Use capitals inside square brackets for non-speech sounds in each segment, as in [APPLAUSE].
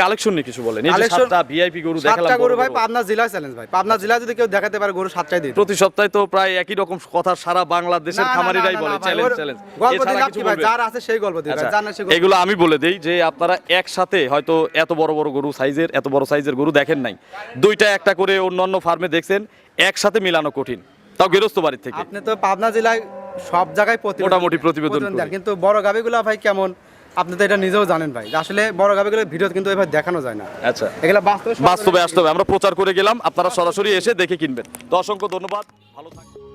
Collection নিয়ে কিছু বলেন। এই যে সাতটা ভিআইপি গরু দেখালাম সাতটা গরু ভাই পাবনা জেলায় চ্যালেঞ্জ ভাই। পাবনা জেলায় যদি কেউ দেখাতে পারে গরু সাতটাই দিই প্রতি সপ্তাহে তো প্রায় একই রকম কথা সারা বাংলাদেশের খামারিরাই বলে চ্যালেঞ্জ চ্যালেঞ্জ গল্প দিলাম কি ভাই? যার আছে সেই গল্প দিই আচ্ছা, সেই এগুলো আমি বলে দেই যে আপনারা একসাথে হয়তো এত বড় বড় গরু সাইজের এত বড় সাইজের গরু দেখেন নাই। দুইটা একটা করে অন্যান্য ফার্মে দেখছেন একসাথে মিলানো কঠিন। তাও গেরস্ত বাড়ির থেকে। আপনি তো পাবনা জেলায় সব জায়গায় প্রতিবেদন মোটামুটি প্রতিবেদন দেন কিন্তু বড় গাবিগুলো ভাই কেমন? আপনি তো এটা নিজেও জানেন ভাই। আসলে বড় গাবিগুলো ভিডিও কিন্তু এভাবে দেখানো যায় না। আচ্ছা। এগুলো বাস্তবে বাস্তবে আসতে হবে। আমরা প্রচার করে গেলাম আপনারা সরাসরি এসে দেখে কিনবেন। তো অসংখ্য ধন্যবাদ। ভালো থাকবেন।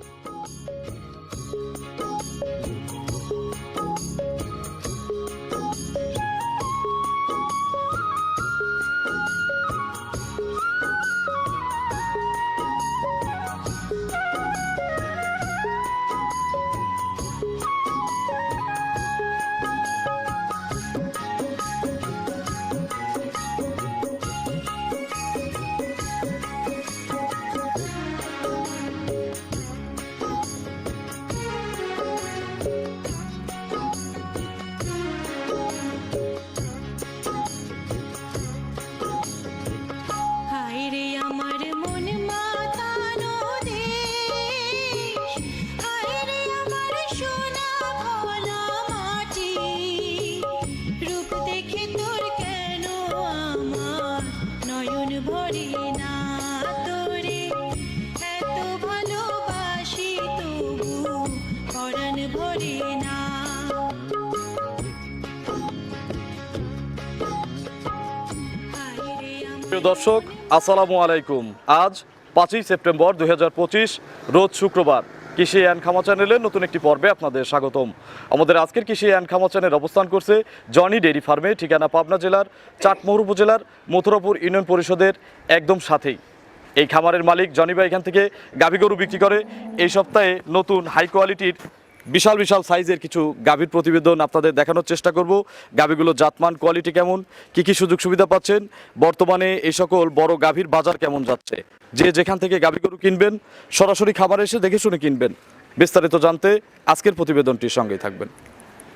প্রিয় দর্শক, আসসালামু আলাইকুম। আজ পাঁচই সেপ্টেম্বর দুই হাজার পঁচিশ, রোজ শুক্রবার কৃষি অ্যান্ড খামা চ্যানেলের নতুন একটি পর্বে আপনাদের স্বাগতম। আমাদের আজকের কৃষি অ্যান্ড খামা চ্যানেল অবস্থান করছে জনি ডেইরি ফার্মে, ঠিকানা পাবনা জেলার চাটমোহর উপজেলার মথুরাপুর ইউনিয়ন পরিষদের একদম সাথেই। এই খামারের মালিক জনি এখান থেকে গাভী গরু বিক্রি করে। এই সপ্তাহে নতুন হাই কোয়ালিটির বিশাল বিশাল সাইজের কিছু গাভীর প্রতিবেদন আপনাদের দেখানোর চেষ্টা করব। গাভীগুলো জাতমান কোয়ালিটি কেমন, কি কি সুযোগ সুবিধা পাচ্ছেন, বর্তমানে এই সকল বড় গাভীর বাজার কেমন যাচ্ছে? যে যেখান থেকে গাভী গরু কিনবেন, সরাসরি খাবার এসে দেখে শুনে কিনবেন। বিস্তারিত জানতে আজকের প্রতিবেদনটির সঙ্গেই থাকবেন।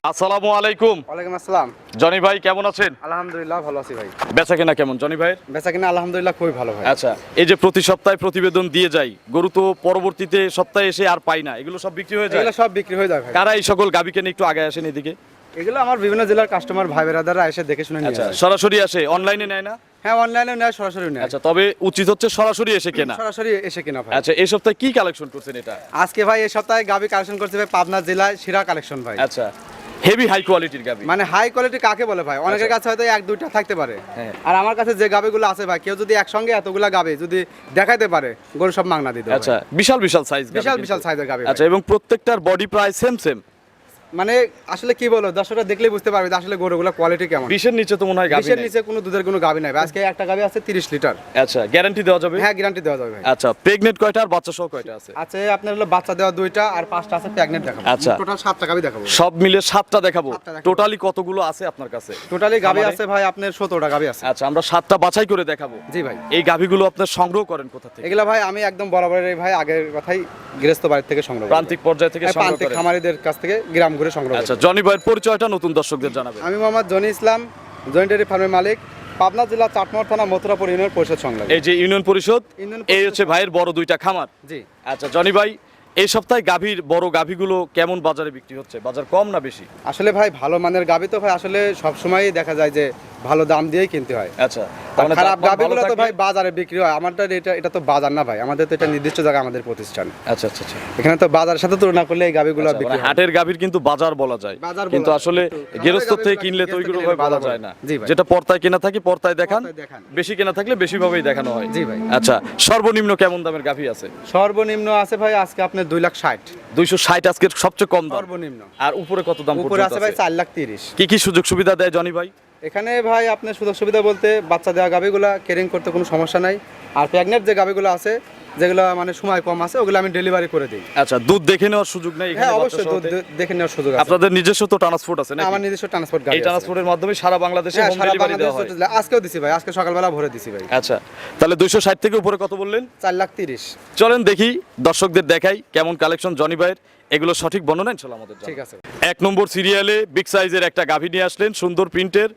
আসসালামু আলাইকুম। ওয়ালাইকুম আসসালাম। জনি ভাই কেমন আছেন? আলহামদুলিল্লাহ ভালো আছি ভাই। বেচা কেনা কেমন জনি ভাইয়ের বেচা কিনা আলহামদুলিল্লাহ খুবই ভালো ভাই। আচ্ছা এই যে প্রতি সপ্তাহে প্রতিবেদন দিয়ে যাই গরু তো পরবর্তীতে সপ্তাহে এসে আর পাই না এগুলো সব বিক্রি হয়ে যায়? এগুলো সব বিক্রি হয়ে যায় ভাই। কারা এই সকল একটু আগে আসেন এদিকে? এগুলো আমার বিভিন্ন জেলার কাস্টমার ভাই বেরাদাররা এসে দেখে শুনে নিয়ে আচ্ছা যায় সরাসরি আসে অনলাইনে নেয় না? হ্যাঁ অনলাইনে নেয় সরাসরি নেয়। আচ্ছা তবে উচিত হচ্ছে সরাসরি এসে কেনা। সরাসরি এসে কিনা ভাই। আচ্ছা এই সপ্তাহে কি কালেকশন করছেন এটা? আজকে ভাই এই সপ্তাহে গাবি কালেকশন করছে ভাই পাবনা জেলায় সিরা কালেকশন ভাই। আচ্ছা হেভি হাই কোয়ালিটির গাবি। মানে হাই কোয়ালিটি কাকে বলে ভাই? অনেকের কাছে হয়তো এক দুইটা থাকতে পারে। হ্যাঁ। আর আমার কাছে যে গাবিগুলো আছে ভাই কেউ যদি একসঙ্গে এতগুলা গাবি যদি দেখাইতে পারে গরু সব মাংনা দিতে আচ্ছা বিশাল বিশাল সাইজ বিশাল বিশাল সাইজের গাবি আচ্ছা এবং প্রত্যেকটার বডি প্রায় সেম সেম মানে আসলে কি বলো দর্শকরা দেখলেই বুঝতে পারবে আসলে গরুগুলো কোয়ালিটি কেমন। বিশের নিচে তো মনে হয় গাভী বিশের নিচে কোনো দুধের কোনো গাবি নাই। আজকে একটা গাবি আছে তিরিশ লিটার। আচ্ছা গ্যারান্টি দেওয়া যাবে? হ্যাঁ গ্যারান্টি দেওয়া যাবে আচ্ছা প্রেগনেন্ট কয়টা আর বাচ্চা সহ কয়টা আছে? আছে আপনার হলো বাচ্চা দেওয়া দুইটা আর পাঁচটা আছে প্রেগনেন্ট দেখাবো। আচ্ছা। টোটাল সাতটা গাবি দেখাবো সব মিলে সাতটা দেখাবো। টোটালি কতগুলো আছে আপনার কাছে? টোটালি গাবি আছে ভাই আপনার সতেরোটা গাবি আছে। আচ্ছা আমরা সাতটা বাছাই করে দেখাবো। জি ভাই। এই গাভীগুলো আপনার সংগ্রহ করেন কোথা থেকে? এগুলা ভাই আমি একদম বরাবরের ভাই আগের কথাই গৃহস্থ বাড়ির থেকে সংগ্রহ প্রান্তিক পর্যায় থেকে সংগ্রহ প্রান্তিক করেন। খামারিদের কাছ থেকে গ্রাম ঘুরে সংগ্রহ আচ্ছা জনি ভাইয়ের পরিচয়টা নতুন দর্শকদের জানাবেন। আমি মোহাম্মদ জনি ইসলাম ডেয়ারি ফার্মের মালিক পাবনা জেলা চাটমোহর থানা মথুরাপুর ইউনিয়ন পরিষদ সংলগ্ন। এই যে ইউনিয়ন পরিষদ ইউনিয়ন এই হচ্ছে ভাইয়ের বড় দুইটা খামার। জি। আচ্ছা জনি ভাই এই সপ্তাহে গাভীর বড় গাভীগুলো কেমন বাজারে বিক্রি হচ্ছে? বাজার কম না বেশি? আসলে ভাই ভালো মানের গাবি তো ভাই আসলে সব সময়ই দেখা যায় যে ভালো দাম দিয়েই কিনতে হয়। আচ্ছা খারাপ গাবিগুলো তো ভাই বাজারে বিক্রি হয়। আমারটা এটা এটা তো বাজার না ভাই আমাদের তো এটা নির্দিষ্ট জায়গা আমাদের প্রতিষ্ঠান। আচ্ছা আচ্ছা আচ্ছা। এখানে তো বাজারের সাথে তুলনা করলে এই গাবিগুলো আচ্ছা, বিক্রি মানে হয়। হাটের গাভীর কিন্তু বাজার বলা যায়। কিন্তু আসলে গেরস্ত থেকে কিনলে তো ওইগুলো ভাবে বলা বাজার যায় না। জি ভাই। যেটা পর্তায় কেনা থাকে পর্তায় দেখান। পর্তায় দেখান। বেশি কেনা থাকলে বেশি ভাবেই দেখানো হয়। জি ভাই। আচ্ছা সর্বনিম্ন কেমন দামের গাভী আছে? সর্বনিম্ন আছে ভাই আজকে আপনার দুই লাখ ষাট। দুইশো ষাট আজকের সবচেয়ে কম সর্বনিম্ন। আর উপরে কত দাম উপরে আছে ভাই চার লাখ তিরিশ। কি কি সুযোগ সুবিধা দেয় জনি ভাই? এখানে ভাই আপনার সুযোগ সুবিধা বলতে বাচ্চা দেওয়া গাভিগুলা কেরিং করতে কোনো সমস্যা নাই। আর প্রেগনেন্ট যে গাভিগুলো আছে যেগুলো মানে সময় কম আছে ওগুলো আমি ডেলিভারি করে দিই। আচ্ছা দুধ দেখে নেওয়ার সুযোগ নেই এখানে হ্যাঁ অবশ্যই দুধ দেখে নেওয়ার সুযোগ আছে। আপনাদের নিজস্ব তো ট্রান্সপোর্ট আছে না আমার নিজস্ব ট্রান্সপোর্ট গাড়ি এই ট্রান্সপোর্টের মাধ্যমে সারা বাংলাদেশে হ্যাঁ হোম ডেলিভারি দেওয়া হয়। আজকেও দিছি ভাই আজকে সকালবেলা ভরে দিছি ভাই। আচ্ছা তাহলে দুইশো ষাট থেকে উপরে কত বললেন? চার লাখ তিরিশ। চলেন দেখি দর্শকদের দেখাই কেমন কালেকশন জনি ভাইয়ের। এগুলো সঠিক বর্ণনা ইনশাল্লাহ আমাদের ঠিক আছে। এক নম্বর সিরিয়ালে বিগ সাইজের একটা গাভী নিয়ে আসলেন সুন্দর প্রিন্টের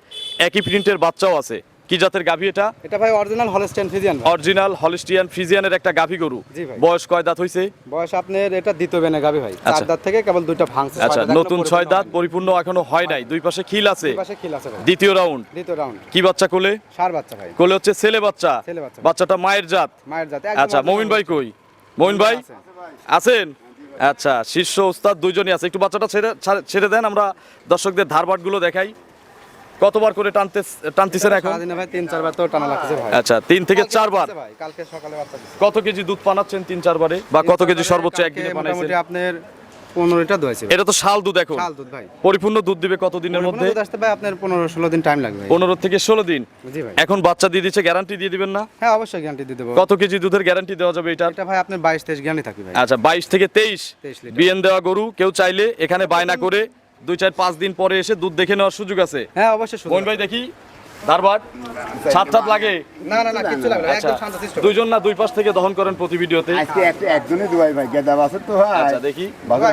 একই প্রিন্টের বাচ্চাও আছে। কি জাতের গাভী এটা? এটা ভাই original Holstein Friesian original Holstein ফ্রিজিয়ানের একটা গাভী গরু। বয়স কয় দাঁত হইছে? বয়স আপনার এটা দ্বিতীয় বেনে গাবি ভাই। চার আচ্ছা। দাঁত থেকে কেবল দুইটা ভাঙছে আচ্ছা নতুন ছয় দাঁত পরিপূর্ণ এখনও হয় নাই। দুই পাশে খিল আছে। হয়নি। পাশে খিল আছে দ্বিতীয় রাউন্ড দ্বিতীয় রাউন্ড কি বাচ্চা কোলে? সার বাচ্চা ভাই। কোলে হচ্ছে ছেলে বাচ্চা। ছেলে বাচ্চা। বাচ্চাটা মায়ের জাত। মায়ের জাতে। আচ্ছা মমিন ভাই কই? মমিন ভাই? আছেন? আচ্ছা শীর্ষ উস্তাদ দুইজনই আছে। একটু বাচ্চাটা ছেড়ে ছেড়ে দেন আমরা দর্শকদের ধারবাটগুলো দেখাই। কতবার করে টানতে টানতেছেন এখন? সারাদিনে ভাই তিন চারবার তো টানা লাগছে ভাই। আচ্ছা তিন থেকে চারবার? ভাই কালকে সকালে বাচ্চা। কত কেজি দুধ পানাচ্ছেন তিন চারবারে? বা কত কেজি সর্বোচ্চ একদিনে বানাইছেন? মোটামুটি আপনার পনেরো লিটার দোয়াইছে এটা তো শাল দুধ এখন। শাল দুধ ভাই। পরিপূর্ণ দুধ দিবে কত দিনের মধ্যে? দুধ আসতে ভাই আপনার পনেরো ষোলো দিন টাইম লাগবে। পনেরো থেকে ষোলো দিন? জি ভাই। এখন বাচ্চা দিয়ে দিচ্ছে গ্যারান্টি দিয়ে দিবেন না? হ্যাঁ অবশ্যই গ্যারান্টি দিয়ে দেবো। কত কেজি দুধের গ্যারান্টি দেওয়া যাবে এটার? এটা ভাই আপনার বাইশ তেইশ গ্যারান্টি থাকবে ভাই। আচ্ছা বাইশ থেকে তেইশ। 23 বিএন দেওয়া গরু কেউ চাইলে এখানে বায়না করে দুই চার পাঁচ দিন পরে এসে দুধ দেখে নেওয়ার সুযোগ আছে। হ্যাঁ অবশ্যই মোহন ভাই দেখি ধারবাট ছাপ ছাপ লাগে? না না না কিচ্ছু লাগবে না, আচ্ছা একদম শান্তশিষ্ট দুইজন না দুই পাশ থেকে দহন করেন প্রতি ভিডিওতে? আজকে এক- একজনই দুয়াই ভাই গেদা বাসের তো হয় আচ্ছা দেখি।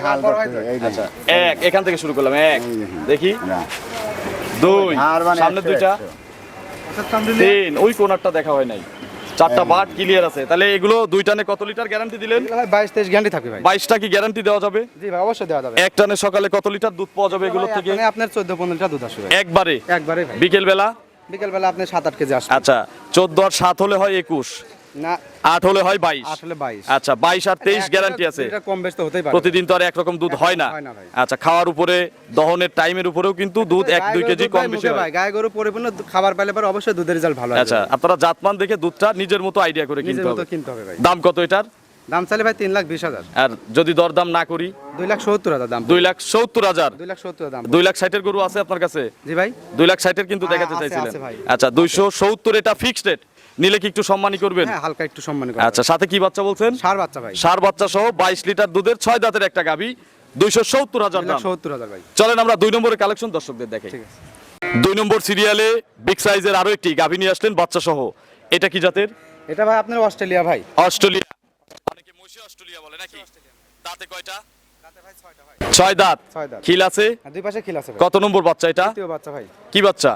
হাল করতে হয়। হয়, এই আচ্ছা এক এখান থেকে শুরু করলাম এক দেখি। না, দুই মানে সামনে একশো, দুইটা। তিন ওই কোনারটা দেখা হয় নাই। চারটা বাট ক্লিয়ার আছে। তাহলে এগুলো দুই টানে কত লিটার গ্যারান্টি দিলেন? বাইশ তেইশ গ্যারান্টি থাকবে ভাই। বাইশটা কি গ্যারান্টি দেওয়া যাবে? জি ভাই অবশ্যই দেওয়া যাবে। এক টানে সকালে কত লিটার দুধ পাওয়া যাবে এগুলো থেকে? আপনার চোদ্দ পনেরো লিটার দুধ আসবে। একবারে? একবারে বিকেল বেলা বিকেল বেলা আপনি সাত আট কেজি আসবে। আচ্ছা চোদ্দ আর সাত হলে হয় একুশ। না। আট হলে হয় বাইশ। আসলে বাইশ। আচ্ছা বাইশ আর তেইশ গ্যারান্টি আছে। দুই কম বেশ তো হতেই পারে। প্রতিদিন তো আর একরকম দুধ হয় না। না ভাই। আচ্ছা খাওয়ার উপরে দহনের টাইমের উপরেও কিন্তু দুধ এক দুই কেজি কম বেশি হয়। গায়ে গরু পরিপূর্ণ খাবার পাইলে পরে অবশ্যই দুধের রেজাল্ট ভালো আচ্ছা আপনারা জাতমান দেখে দুধটা নিজের মতো আইডিয়া করে কিনতে হবে। কিনতে হবে ভাই। দাম কত এটার? দাম চাইলে ভাই তিন লাখ বিশ হাজার। আর যদি দরদাম না করি? দুই লাখ সত্তর হাজার দাম। দুই লাখ সত্তর হাজার। দুই লাখ সত্তর দাম। দুই লাখ ষাটের গরু আছে আপনার কাছে? জি ভাই। দুই লাখ ষাটের কিন্তু দেখাতে চাইছিলেন। আচ্ছা দুইশো সত্তর এটা ফিক্সড রেট নিলে কি একটু সম্মানী করবেন? হ্যাঁ হালকা একটু সম্মান করে আচ্ছা সাথে কি বাচ্চা বলছেন? সার বাচ্চা ভাই। সার বাচ্চা সহ বাইশ লিটার দুধের ছয় দাঁতের একটা গাভী দুইশো সত্তর হাজার দাম। সত্তর হাজার ভাই। চলেন আমরা দুই নম্বরের কালেকশন দর্শকদের দেখে ঠিক আছে। দুই নম্বর সিরিয়ালে বিগ সাইজের আরও একটি গাভী নিয়ে আসলেন বাচ্চা সহ। এটা কি জাতের? এটা ভাই আপনার অস্ট্রেলিয়া ভাই। অস্ট্রেলিয়া। অনেকে মহিষী অস্ট্রেলিয়া বলে নাকি? দাঁতে কয়টা? ছয় দাঁত। খিল আছে? দুই পাশে খিল আছে কত নম্বর বাচ্চা এটা? বাচ্চা ভাই। কি বাচ্চা?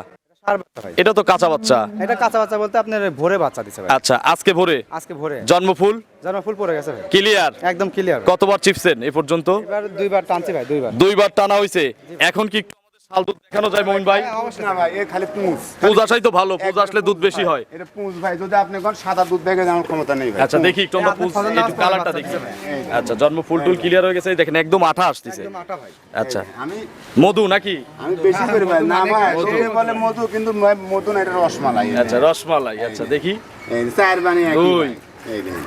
এটা তো কাঁচা বাচ্চা। এটা কাঁচা বাচ্চা বলতে আপনার ভোরে বাচ্চা দিছে ভাই। আচ্ছা আজকে ভোরে? আজকে ভোরে। জন্মফুল? জন্ম ফুল পড়ে গেছে ভাই। ক্লিয়ার একদম ক্লিয়ার কতবার চিপছেন এ পর্যন্ত? এবার দুইবার টানছি ভাই দুইবার। দুইবার টানা হইছে। এখন কি শাল দুধ দেখানো যায় মোমিন ভাই। হ্যাঁ, না ভাই এ খালি পুঁজ। পুজ আসাই তো ভালো পুজ আসলে দুধ বেশি হয়। এটা পুঁজ ভাই যদি আপনি কোন সাদা দুধ দেখে আমার ক্ষমতা নেই ভাই। আচ্ছা দেখি একটু আমরা এই আপনি পুজ ফলন একটু কালারটা দেখি। আচ্ছা জন্ম ফুল টুল ক্লিয়ার হয়ে গেছে দেখেন একদম আঠা আসতেছে। একদম আটা ভাই। আচ্ছা। আমি মধু নাকি? আমি বেশি করি ভাই না মধু। ভাই সে বলে মধু কিন্তু মধু না এটা রসমালাই। আচ্ছা রসমালাই আচ্ছা দেখি। চার বানি একই এই দেখেন।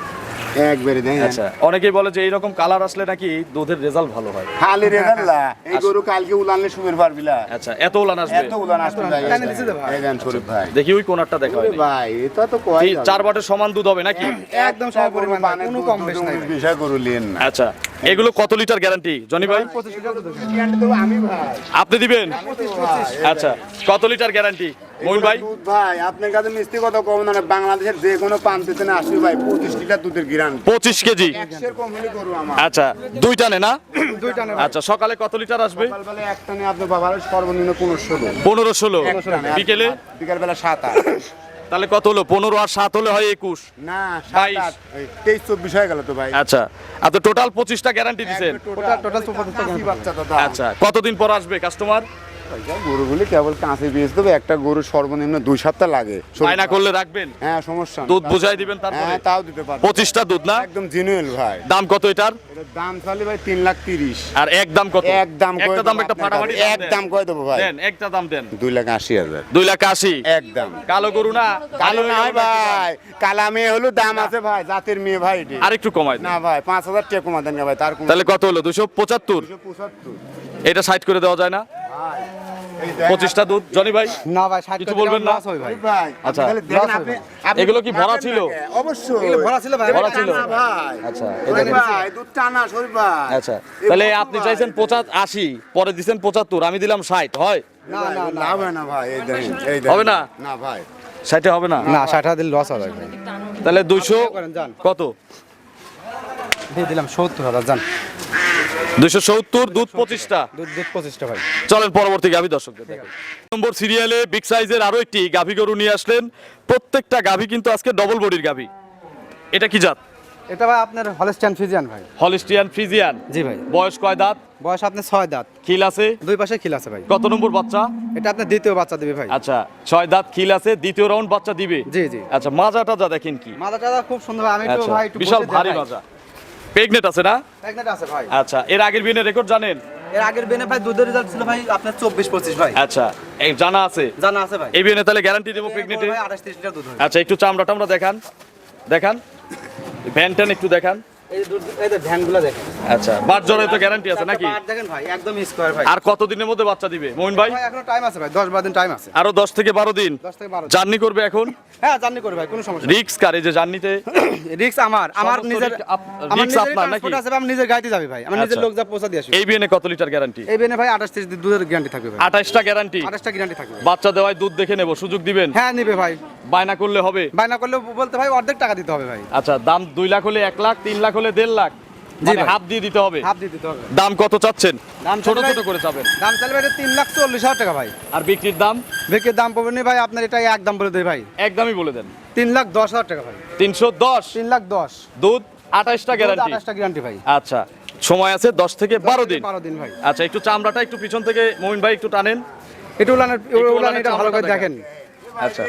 একবারে আচ্ছা অনেকেই বলে যে এইরকম কালার আসলে নাকি দুধের রেজাল্ট ভালো হয় খালি রেগাল্লা এই গরু কালকে উলানলে সুবের পারবিলা আচ্ছা এত উলান আসবে এত উলান আসবে। এই দেন শরীফ ভাই দেখি ওই কোনারটা দেখা হয় ভাই এটা তো কয় চার বাটের সমান দুধ হবে নাকি একদম সমান পরিমাণ কোনো কম বেশি নাই বিষয় গরু লিয়েন না আচ্ছা এগুলো কত লিটার গ্যারান্টি? জনি ভাই? আপনি দিবেন? আচ্ছা কত লিটার গ্যারান্টি? ভাই? ভাই আপনার কাছে মিষ্টি কত কম না বাংলাদেশের যে কোনো না আসবে ভাই পঁচিশ লিটার দুধের গিরান পঁচিশ কেজি? আচ্ছা দুই টানে না? দুই টানে আচ্ছা সকালে কত লিটার আসবে? আপনার বাবার সর্বনিম্ন পনেরো ষোলো পনেরো ষোলো বিকেলে বিকেল? বেলা সাত আট। তাহলে কত হলো? পনেরো আর সাত হলে হয় একুশ। না বাইশ। তেইশ চব্বিশ হয়ে গেল তো ভাই। আচ্ছা। আর তো টোটাল পঁচিশটা গ্যারান্টি দিচ্ছেন টোটাল টোটাল আচ্ছা কতদিন পর আসবে কাস্টমার গরুগুলি কেবল কাঁচি বেচ দেবে একটা গরু সর্বনিম্ন দুই সপ্তাহ লাগে। বায়না করলে রাখবেন? হ্যাঁ সমস্যা দুধ বুঝাই দিবেন তারপরে? হ্যাঁ তাও দিতে পারব পঁচিশটা দুধ না? একদম জিনুয়েল ভাই। দাম কত এটার? এটার দাম চালি ভাই তিন লাখ তিরিশ। আর এক দাম কত? এক দাম একটা দাম একটা ফাটাফাটি এক দাম কয়ে দেবো ভাই। দেন একটা দাম দেন। দুই লাখ আশি হাজার। দুই লাখ আশি? এক দাম। কালো গরু না? কালো নাই ভাই। কালা মেয়ে হলো দাম আছে ভাই জাতের মেয়ে ভাই। আর একটু কমাই না ভাই পাঁচ হাজার টাকা কমা দেন ভাই তার তাহলে কত হলো? দুশো পঁচাত্তর? দুশো পঁচাত্তর। এটা সাইড করে দেওয়া যায় না? পঁচিশটা দুধ। জনি ভাই না ভাই কিছু বলবেন না? ভাই। ভাই আচ্ছা। হবে এগুলো কি ভরা ছিল? অবশ্যই। এগুলো ভরা ছিল ভাই। ভরা ছিল? আচ্ছা, ভাই দুধ টানা শরীফ ভাই। আচ্ছা তাহলে আপনি চাইছেন পঁচাত আশি পরে দিচ্ছেন পঁচাত্তর আমি দিলাম ষাট হয়? না না না। হয় না ভাই এই দেখেন এই হবে না? না ভাই। ষাটে হবে না? না ষাট দিলে লস হবে। তাহলে দুইশো করেন, যান। কত? দিয়ে দিলাম সত্তর হাজার যান। দুইশো সত্তর দুধ পঁচিশটা। দুধ দুধ পঁচিশটা ভাই। চলেন পরবর্তী গাভী দর্শকদের দেখেন নম্বর সিরিয়ালে বিগ সাইজের আরও একটি গাভী গরু নিয়ে আসলেন। প্রত্যেকটা গাভী কিন্তু আজকে ডবল বডির গাভী। এটা কি জাত? এটা ভাই আপনার হলস্টাইন ফিজিয়ান ভাই। হলিস্টিয়ান ফ্রিজিয়ান জি ভাই। বয়স কয় দাঁত? বয়স আপনার ছয় দাঁত। খিল আছে? দুই পাশে খিল আছে ভাই। কত নম্বর বাচ্চা? এটা আপনার দ্বিতীয় বাচ্চা দেবে ভাই। আচ্ছা ছয় দাঁত খিল আছে দ্বিতীয় রাউন্ড বাচ্চা দিবে? জি জি। আচ্ছা মাজা টাজা দেখেন কি? মাথা টাদা খুব সুন্দর ভাই। আমি একটু আচ্ছা ভাই একটু বিশাল ভারী। মাজা। প্রেগনেট আছে না? Pregnant আছে ভাই। আচ্ছা এর আগের বিনে রেকর্ড জানেন? এর আগের বেনে ভাই দুধের রেজাল্ট ছিল ভাই আপনার চব্বিশ পঁচিশ ভাই। আচ্ছা এই জানা আছে? জানা আছে ভাই। এই বিনে তাহলে গ্যারান্টি দেবো প্রেগনেটে ভাই আঠাশ তিরিশ লিটার দুধ আচ্ছা একটু চামড়া টামড়া দেখান। দেখান। ভ্যান ট্যান একটু দেখান। আচ্ছা বাট জ্বরে তো গ্যারান্টি আছে নাকি? দেখেন ভাই একদম স্কোয়ার ভাই। আর কত মধ্যে বাচ্চা দিবে? মোহন ভাই? ভাই এখনও টাইম আছে ভাই দশ বারো দিন টাইম আছে। আরও দশ থেকে বারো দিন? দশ থেকে বারো দিন। জার্নি করবে এখন? হ্যাঁ জার্নি করে ভাই কোনো সমস্যা রিক্স কার যে জার্নিতে? [COUGHS] রিক্স আমার আমার নিজের risk আপ- আমার risk নিজের আপনার নাকি? আছে আমি নিজের গাড়িতে যাবে ভাই। আমার নিজের আচ্ছা। লোক যা পৌঁছা দিয়ে আসবে এই বিয়ে কত লিটার গ্যারান্টি এই ভাই দুধের গ্যারান্টি থাকবে ভাই। গ্যারান্টি আঠাশটা গ্যারান্টি থাকবে। বাচ্চা দেওয়ায় দুধ দেখে নেব সুযোগ দিবেন? হ্যাঁ নিবে ভাই। বায়না করলে হবে? বায়না করলে বলতে ভাই অর্ধেক টাকা দিতে হবে ভাই। আচ্ছা দাম দুই লাখ হলে এক লাখ তিন লাখ হলে দেড় লাখ মানে হাফ দিয়ে দিতে হবে। হাফ দিয়ে দিতে হবে। দাম কত চাচ্ছেন? দাম ছোট ছোট করে চাবেন। দাম চাইলে এটা তিন লাখ চল্লিশ হাজার টাকা ভাই। আর বিক্রির দাম? বেকের দাম পড়বে ভাই আপনার এটা এক দাম বলে দেয় ভাই। একদমই বলে দেন। তিন লাখ দশ হাজার টাকা ভাই। তিনশো দশ? তিন লাখ দশ। দুধ আঠাশটা গ্যারান্টি আঠাশটা গ্যারান্টি ভাই। আচ্ছা সময় আছে দশ থেকে বারো দিন। বারো দিন ভাই। আচ্ছা একটু চামড়াটা একটু পিছন থেকে মমিন ভাই একটু টানেন। এটা উলানের উলান এটা ভালো করে দেখেন। আচ্ছা।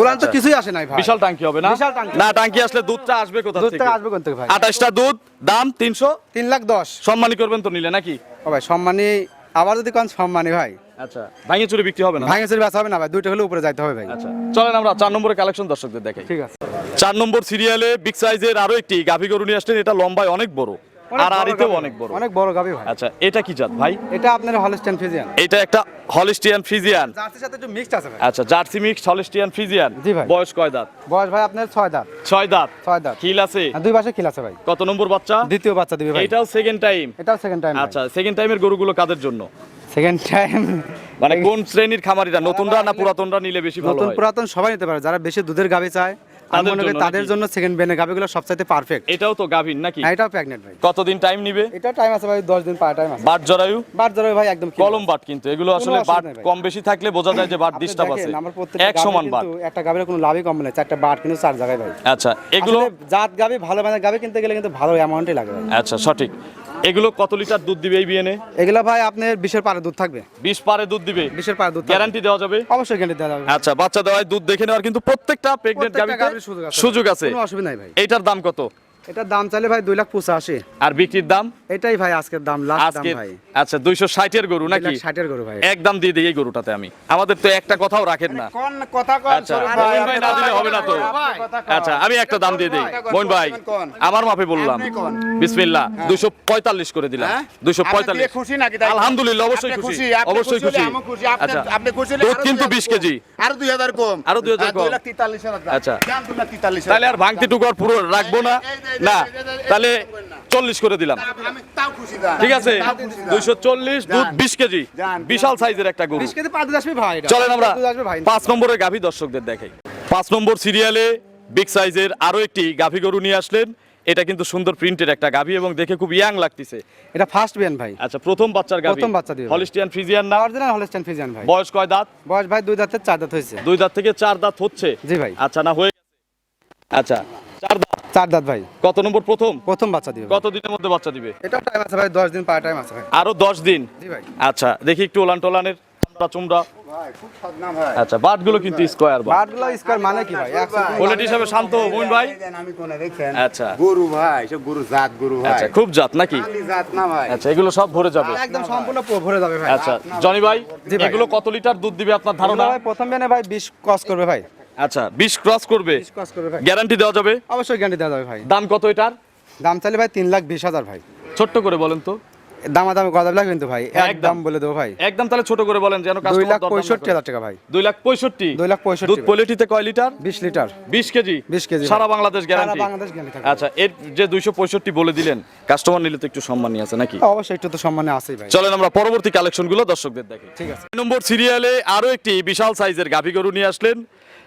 উলান তো কিছুই আসে নাই ভাই। বিশাল টাঙ্কি হবে না? বিশাল টাঙ্কি। না টাঙ্কি আসলে দুধটা আসবে কোথা দুধ থেকে? থেকে আসবে কোন থেকে ভাই? আঠাশটা দুধ দাম তিনশো? তিন লাখ দশ। সম্মানী করবেন তো নিলে নাকি? ও ভাই সম্মানী আবার যদি কোন সম্মানী ভাই। আচ্ছা ভাঙে চুরি বিক্রি হবে না? ভাঙে চুরি বেচা হবে না ভাই দুইটা হলে উপরে যাইতে হবে ভাই। আচ্ছা চলেন আমরা চার নম্বরের কালেকশন দর্শকদের দেখাই। ঠিক আছে। চার নম্বর সিরিয়ালে বিগ সাইজের আরও একটি গাভী গরু নিয়ে আসলেন এটা লম্বায় অনেক বড়। আর গাভী অনেক বড়। অনেক বড় গাবি ভাই আচ্ছা এটা কি জাত ভাই? এটা আপনার হলস্টাইন ফিজিয়ান এটা একটা হলিস্টিয়ান ফ্রিজিয়ান জার্সির সাথে একটু মিক্সড আছে ভাই। আচ্ছা জার্সি মিক্স হলিস্টিয়ান ফ্রিজিয়ান জি ভাই। বয়স কয় দাঁত? বয়স ভাই আপনার ছয় দাঁত। ছয় দাঁত। ছয় দাঁত। খিল আছে? দুই পাশে খিল আছে ভাই। কত নম্বর বাচ্চা? দ্বিতীয় বাচ্চা দিবে ভাই। এটাও সেকেন্ড টাইম এটাও সেকেন্ড টাইম আচ্ছা সেকেন্ড টাইমের গরুগুলো কাদের জন্য? সেকেন্ড টাইম মানে কোন শ্রেণির খামারিরা? নতুনরা না পুরাতনরা নিলে বেশি ভালো নতুন পুরাতন সবাই নিতে পারে। যারা বেশি দুধের গাবি চায় আমি মনে করি তাদের জন্য সেকেন্ড বেনে গাবিগুলো সবচাইতে পারফেক্ট এটাও তো গাভীর নাকি? হ্যাঁ এটাও প্রেগনেন্ট ভাই। কতদিন টাইম নিবে? এটাও টাইম আছে ভাই দশ দিন পার টাইম আছে। বাট জরায়ু? ধরে ভাই একদম clear। কলম বাট কিন্তু এগুলো আসলে অসুবিধা বাট নেই ভাই। কম বেশি থাকলে বোঝা যায় যে বাট আপনি ডিস্টার্ব আছে। দেখেন, আমার প্রত্যেকটা এক গাভীর সমান বাট। কিন্তু একটা গাবির কোনো লাভই কম নেই চারটা বাট কিন্তু চার জায়গায় ভাই। আচ্ছা এগুলো এগুলো জাত গাবি ভালো মানে গাবি কিনতে গেলে কিন্তু ভালো অ্যামাউন্টই লাগে ভাই। আচ্ছা সঠিক। এগুলো কত লিটার দুধ দিবে এই বিয়েনে এগুলো ভাই আপনার বিশের পারে দুধ থাকবে। বিশ পারে দুধ দিবে? বিশের পারে দুধ গ্যারান্টি দেওয়া যাবে? অবশ্যই গ্যারান্টি দেওয়া যাবে। আচ্ছা বাচ্চা দেওয়ায় দুধ দেখে নেওয়ার কিন্তু প্রত্যেকটা প্রেগনেন্ট গাভিতে সুযোগ আছে। সুযোগ আছে। কোনো অসুবিধা নাই ভাই। এটার দাম কত? এটার দাম চাইলে ভাই দুই লাখ পঁচাশি। আর বিক্রির দাম? এটাই ভাই আজকের দাম লাস্ট দাম ভাই আচ্ছা দুইশো ষাটের গরু নাকি লাখ ষাটের গরু ভাই একদম দিয়ে দিই এই গরুটাতে আমি আমাদের তো একটা কথাও রাখেন না কোন কথা কন আচ্ছা ভাই না দিলে হবে না তো আচ্ছা আমি একটা দাম দিয়ে দিই মোহন ভাই আমার মাপে বললাম বিসমিল্লাহ দুইশো পঁয়তাল্লিশ করে দিলাম হ্যাঁ? দুইশো আপনি পঁয়তাল্লিশ দিয়ে খুশি নাকি আলহামদুলিল্লাহ অবশ্যই খুশি অবশ্যই খুশি আমিও খুশি আপনি আচ্ছা আপনি খুশি হলে কিন্তু 2000 বিশ কেজি আরও দুই হাজার কম আরও 2000 হ্যাঁ, দুই কম। লাখ তেতাল্লিশ হাজার আচ্ছা। দাম লাখ তেতাল্লিশ তাহলে আর ভাঙতি টুকু আর পুরো রাখব না না তাহলে চল্লিশ করে দিলাম ঠিক আছে। দুইশো চল্লিশ দুধ বিশ কেজি। বিশাল সাইজের একটা গরু। চলেন আমরা পাঁচ নম্বরের গাভী দর্শকদের দেখাই। পাঁচ নম্বর সিরিয়ালে বিগ সাইজের আরও একটি গাভী গরু নিয়ে আসলেন। এটা কিন্তু সুন্দর প্রিন্টের একটা গাভী এবং দেখে খুব ইয়াং লাগতেছে। এটা ফার্স্ট বিয়ান ভাই। আচ্ছা প্রথম বাচ্চার গাভী। প্রথম বাচ্চা দিবে। হলিস্টিয়ান ফ্রিজিয়ান না? অরিজিনাল হলস্টাইন ফিজিয়ান ভাই। বয়স কয় দাঁত? বয়স ভাই দুই দাঁতের চার দাঁত হয়েছে। দুই দাঁত থেকে চার দাঁত হচ্ছে? জি ভাই। আচ্ছা না হয়ে গেছে। আচ্ছা চার দাঁত? চার দাঁত ভাই। কত নম্বর প্রথম? প্রথম বাচ্চা দিবে কত দিনের মধ্যে বাচ্চা দিবে? এটাও টাইম আছে ভাই দশ দিন পার টাইম আছে ভাই। আরও দশ দিন? জি ভাই। আচ্ছা দেখি একটু ওলান টোলানের চামড়া আচ্ছা বাটগুলো কিন্তু স্কোয়ার বা বারগুলো স্কোয়ার মানে কি ভাই? একশো কোয়ালিটি হিসাবে শান্ত মোহন ভাই। আমি কোনে দেখছেন আচ্ছা। গরু ভাই সব গরু জাত গরু ভাই। আচ্ছা খুব জাত নাকি? জাত না ভাই। আচ্ছা এগুলো সব ভরে যাবে। একদম সম্পূর্ণ ভরে যাবে ভাই। আচ্ছা জনি ভাই এগুলো কত লিটার দুধ দিবে আপনার ধারণা? ভাই প্রথম ভাই বিশ ক্রস করবে ভাই। আচ্ছা বিশ ক্রস করবে। বিশ ক্রস করবে ভাই। গ্যারান্টি দেওয়া যাবে? অবশ্যই গ্যারান্টি দেওয়া যাবে ভাই। দাম কত এটার? দাম চাইলে ভাই তিন লাখ বিশ হাজার ভাই। ছোট্ট করে বলেন তো। দামা দামে কথা লাগবে কিন্তু ভাই। একদম। বলে দেবো ভাই। একদম তাহলে ছোট করে বলেন যেন দুই লাখ পঁয়ষট্টি। হাজার টাকা ভাই। দুই লাখ পঁয়ষট্টি? দুই লাখ পঁয়ষট্টি। দুধ। পোলিটিতে কয় লিটার? বিশ লিটার। বিশ কেজি? 20 কেজি সারা বাংলাদেশ গ্যারান্টি সারা বাংলাদেশ থাকবে। আচ্ছা এর যে দুইশো পঁয়ষট্টি বলে দিলেন কাস্টমার নিলে তো একটু সম্মানই আছে নাকি? অবশ্যই একটু তো সম্মানে আছেই ভাই। চলেন আমরা পরবর্তী কালেকশনগুলো দর্শকদের দেখি ঠিক আছে। নম্বর সিরিয়ালে আরও একটি বিশাল সাইজের গাভী গরু নিয়ে আসলেন।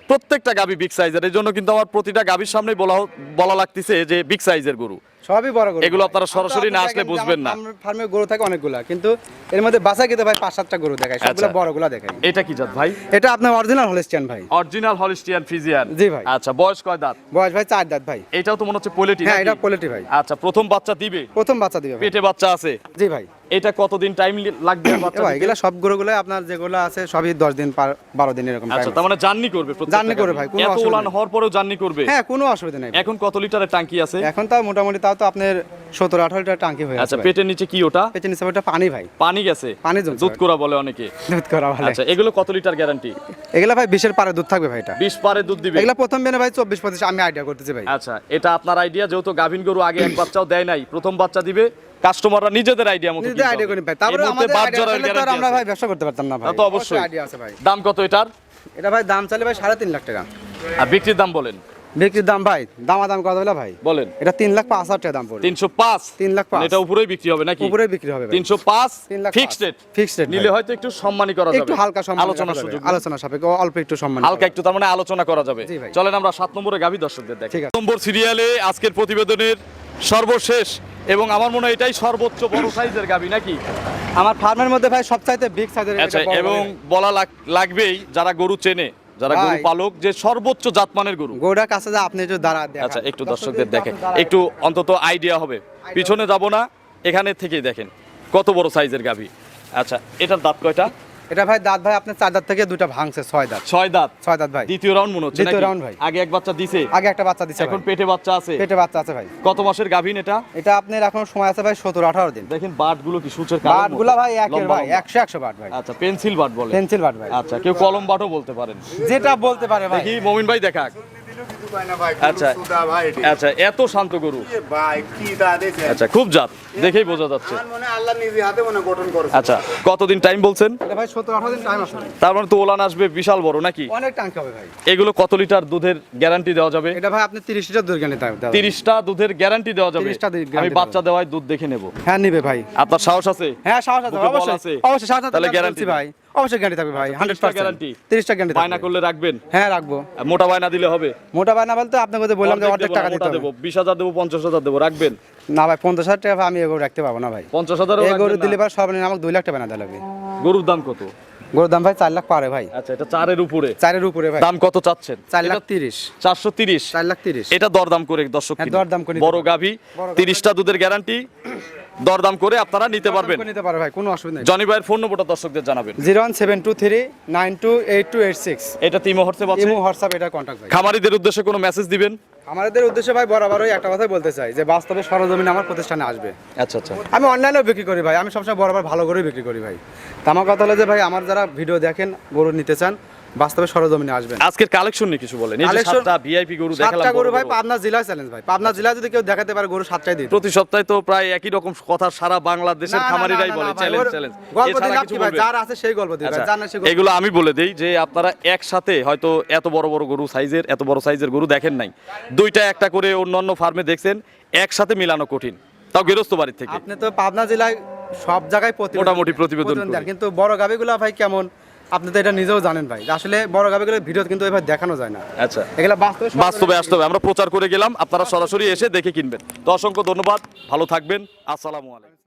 প্রত্যেকটা গাবি বিগ সাইজের এই জন্য কিন্তু আমার প্রতিটা গাবির সামনে বলা বলা লাগতেছে যে বিগ সাইজের গরু। সবই বড় গরু। এগুলো আপনারা সরাসরি না আসলে বুঝবেন না। ফার্মে গরু থাকে অনেকগুলা কিন্তু এর মধ্যে বাসা ভাই পাঁচ সাতটা গরু দেখায় সবগুলো আচ্ছা। বড়গুলা দেখায়। এটা কি জাত ভাই? এটা আপনার অরিজিনাল হলিস্টিয়ান ভাই। অরিজিনাল হলিস্টিয়ান ফ্রিজিয়ান জি ভাই। আচ্ছা বয়স কয় দাঁত? বয়স ভাই চার দাঁত ভাই। এটাও তো মনে হচ্ছে পোলেটি হ্যাঁ এটা পোলেট্রি ভাই। আচ্ছা প্রথম বাচ্চা দিবে? প্রথম বাচ্চা দিবে পেটে বাচ্চা আছে? জি ভাই। এটা কতদিন টাইম লাগবে বাচ্চা ভাই এগুলা সব গরুগুলো আপনার যেগুলো আছে সবই দশ দিন পার- বারো দিন এরকম আচ্ছা তার মানে জার্নি করবে জার্নি করবে ভাই, কোনো অসুবিধা। হওয়ার পরেও জার্নি করবে? হ্যাঁ কোনো অসুবিধা নেই। এখন কত লিটারের ট্যাঙ্কি আছে? এখন তাও মোটামুটি তাও তো আপনার সতেরো আঠারো লিটার টাঙ্কি হয়ে আচ্ছা পেটের নিচে কি ওটা? পেছনে নিচে ওটা পানি ভাই। পানি গেছে? পানি দুধ করা বলে অনেকে। দুধ করা ভালো আচ্ছা এগুলো কত লিটার গ্যারান্টি? এগুলা ভাই বিশের পারে দুধ থাকবে ভাই এটা। বিশ পারে দুধ দিবে এগুলা প্রথম বেনে ভাই চব্বিশ পঁচিশ আমি আইডিয়া করতেছি ভাই। আচ্ছা এটা আপনার আইডিয়া যেহেতু গাভিন গরু আগে এক বাচ্চাও দেয় নাই প্রথম বাচ্চা দিবে কাস্টমাররা নিজেদের আইডিয়া মতো নিজে আইডিয়া করি ভাই। তারপরে আমাদের idea থাকলে আমরা ভাই ব্যবসা করতে পারতাম না ভাই। তো অবশ্যই। আইডিয়া আছে ভাই। দাম কত এটার? এটা ভাই দাম চালে ভাই সাড়ে তিন লাখ টাকা। আর বিক্রির দাম বলেন। বিক্রির দাম ভাই দামা দাম কত হলো ভাই। বলেন। এটা তিন লাখ পাঁচ হাজার টাকা দাম পড়বে। তিনশো পাঁচ? তিন লাখ পাঁচ। এটা উপরেই বিক্রি হবে নাকি? উপরে বিক্রি হবে তিনশো পাঁচ? তিন lakh fixed rate? Fixed rate নিলে হয়তো একটু সম্মানী করা যাবে। একটু হালকা সম্মান আলোচনা সুযোগ। আলোচনা সাপেক্ষে অল্প একটু সম্মান হালকা একটু তার মানে আলোচনা করা যাবে। চলেন আমরা সাত নম্বরে গাভী দর্শকদের দেখি নম্বর সিরিয়ালে আজকের প্রতিবেদনের সর্বশেষ এবং আমার মনে হয় এটাই সর্বোচ্চ বড় সাইজের গাভী নাকি? আমার ফার্মের মধ্যে ভাই সবচাইতে বিগ সাইজের আচ্ছা এবং বলা লাগ- লাগবেই যারা গরু চেনে। যারা গরু পালক যে সর্বোচ্চ জাতমানের গরু। গোড়া কাছে যা আপনি একটু দাঁড়া আচ্ছা একটু দর্শকদের দেখে একটু অন্তত আইডিয়া হবে। পিছনে যাব না এখানে থেকেই দেখেন। কত বড় সাইজের গাভী। আচ্ছা এটার দাঁত কয়টা? এটা ভাই দাঁত ভাই আপনার চার দাঁত থেকে দুটা ভাঙছে ছয় দাঁত। ছয় দাঁত? ছয় দাঁত ভাই। দ্বিতীয় রাউন্ড মনে হচ্ছে দ্বিতীয় রাউন্ড ভাই। আগে এক বাচ্চা দিছে। আগে একটা বাচ্চা দিছে এখন পেটে বাচ্চা আছে। পেটে বাচ্চা আছে ভাই। কত মাসের গাভিন এটা? এটা আপনার এখন সময় আছে ভাই সতেরো আঠারো দিন। দেখেন বাটগুলো কি সূচের বাটগুলা ভাই একের ভাই 100 100 বাট ভাই। আচ্ছা পেন্সিল বাট বলে। পেন্সিল বাট ভাই। আচ্ছা কেউ কলম বাটও বলতে পারেন। যেটা বলতে পারে ভাই। দেখি মমিন ভাই দেখাক। আচ্ছা। আচ্ছা এত শান্ত গরু। আচ্ছা খুব জাত দেখেই বোঝা যাচ্ছে। আমার মনে আল্লাহ নিজে হাতে গঠন করেছে। আচ্ছা কতদিন টাইম বলছেন? এটা ভাই সতেরো আঠারো দিন টাইম আছে। ভাই। তার তো ওলান আসবে বিশাল বড় নাকি? অনেক টাঙ্কি হবে ভাই। এগুলো কত লিটার দুধের গ্যারান্টি দেওয়া যাবে? এটা ভাই আপনি তিরিশ লিটার দুধ দুধের গ্যারান্টি দেওয়া যাবে। 30টা দুধের আমি বাচ্চা দেওয়ায় দুধ দেখে নেব। হ্যাঁ নিবে ভাই। আপনার সাহস আছে? হ্যাঁ সাহস আছে অবশ্যই। অবশ্যই সাহস আছে তাহলে তাহলে গ্যারান্টি ভাই। অবশ্যই গ্যারান্টি থাকবে ভাই হান্ড্রেড পার্সেন্ট guarantee? তিরিশটা গ্যারান্টি বায়না করলে রাখবেন? হ্যাঁ রাখব। মোটা বায়না দিলে হবে? মোটা বায়না বলতে আপনাকে তো বললাম যে অর্ধেক টাকা দিতে দেবো। বিশ হাজার দেবো পঞ্চাশ হাজার দেবো রাখবেন? না ভাই পঞ্চাশ হাজার টাকা আমি এগুলো রাখতে পারব না ভাই। পঞ্চাশ হাজার এই গরু দিলে ভাই সর্বনিম্ন আমাকে দুই লাখ টাকা বানা দিতে লাগবে। গরুর দাম কত? গরুর দাম ভাই চার লাখ পারে ভাই। আচ্ছা এটা চারের উপরে। চারের উপরে ভাই। দাম কত চাচ্ছেন? চার লাখ তিরিশ। চারশো তিরিশ? চার লাখ তিরিশ। এটা দরদাম করে দর্শক হ্যাঁ, দরদাম করে। বড় গাভী। তিরিশটা দুধের গ্যারান্টি দরদাম করে আপনারা নিতে পারবেন। নিতে পারবে ভাই কোনো অসুবিধা নেই। জনি ভাইয়ের ফোন নম্বরটা দর্শকদের জানাবেন। Zero one seven two three nine two eight two eight six. এটা তিমো হোয়াটসঅ্যাপ আছে? ইমো হোয়াটসঅ্যাপ এটা কন্ট্যাক্ট ভাই। খামারিদের উদ্দেশ্যে কোনো মেসেজ দিবেন? আমাদের উদ্দেশ্যে ভাই বরাবরই একটা কথাই বলতে চাই যে বাস্তবে সরজমিনে আমার প্রতিষ্ঠানে আসবে। আচ্ছা আচ্ছা। আমি অনলাইনেও বিক্রি করি ভাই আমি সবসময় বরাবর ভালো করেই বিক্রি করি ভাই। তা আমার কথা হলো যে ভাই আমার যারা ভিডিও দেখেন গরু নিতে চান বাস্তবে সরজমিনে আসবেন। আজকের কালেকশন নিয়ে কিছু বলেন। এই যে সাতটা ভিআইপি গরু দেখালাম সাতটা গরু ভাই পাবনা জেলায় চ্যালেঞ্জ ভাই। পাবনা জেলায় যদি কেউ দেখাতে পারে গরু সাতটাই দিই প্রতি সপ্তাহে তো প্রায় একই রকম কথা সারা বাংলাদেশের খামারিরাই বলে চ্যালেঞ্জ চ্যালেঞ্জ গল্প দিলাম কি ভাই? যার আছে সেই গল্প দিই ভাই যার না সেই এগুলো আমি বলে দেই যে আপনারা একসাথে হয়তো এত বড় বড় গরু সাইজের এত বড় সাইজের গরু দেখেন নাই। দুইটা একটা করে অন্যান্য ফার্মে দেখছেন একসাথে মিলানো কঠিন। তাও গেরস্ত বাড়ির থেকে। আপনি তো পাবনা জেলায় সব জায়গায় মোটামুটি প্রতিবেদন কিন্তু বড় গাবিগুলো ভাই কেমন? আপনি তো এটা নিজেও জানেন ভাই। আসলে বড় গাবিগুলোর ভিডিও কিন্তু এবার দেখানো যায় না। আচ্ছা। এগুলো বাস্তবে বাস্তবে আসতে হবে। আমরা প্রচার করে গেলাম আপনারা সরাসরি এসে দেখে কিনবেন। তো অসংখ্য ধন্যবাদ ভালো থাকবেন। আসসালামু আলাইকুম।